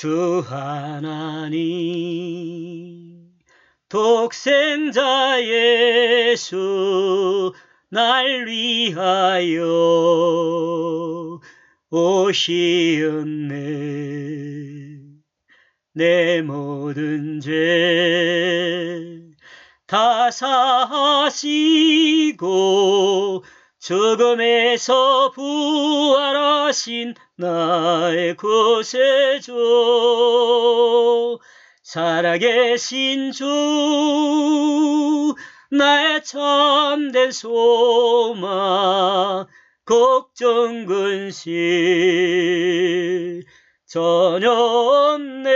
주 하나님 독생자 예수 날 위하여 오시었네. 내 모든 죄 다 사하시고 죽음에서 부활하신 나의 구세주 살아계신 주 나의 참된 소망 걱정 근심 전혀 없네.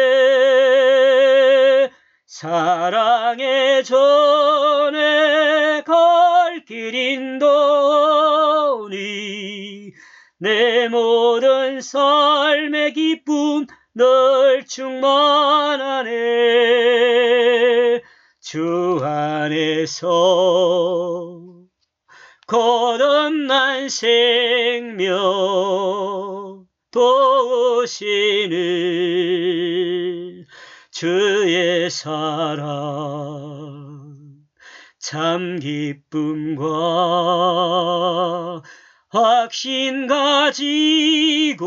사랑의 전에 갈 길인도니 내 모든 삶의 기쁨 널 충만하네. 주 안에서 거듭난 생명 도우시는 주의 사랑. 참 기쁨과 확신 가지고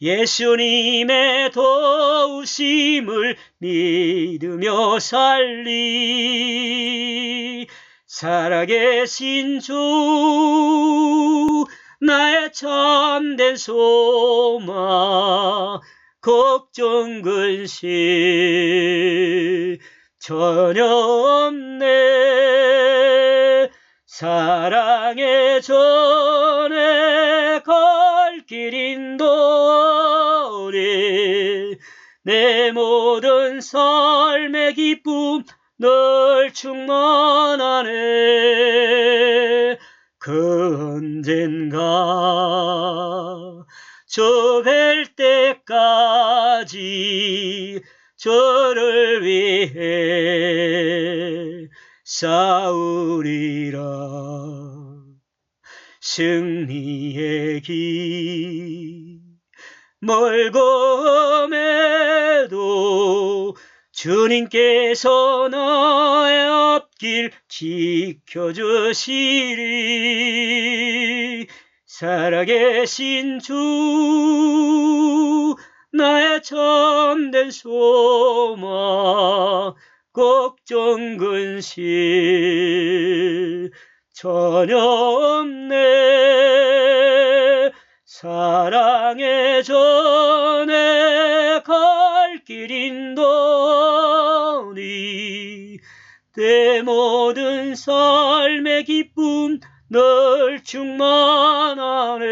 예수님의 도우심을 믿으며 살리. 살아계신 주 나의 참된 소망 걱정 근심 전혀 없네 사랑의 전에 갈 길인도니 내 모든 삶의 기쁨 널 충만하네. 그 언젠가 저 뵐 때까지 저를 위해 싸우리라. 승리의 길 멀고 험해도 주님께서 나의 앞길 지켜주시리. 살아계신 주 나의 참된 소망 걱정 근심 전혀 없네. 사랑의 전에 갈 길인도니 내 모든 삶의 기쁨 널 충만하네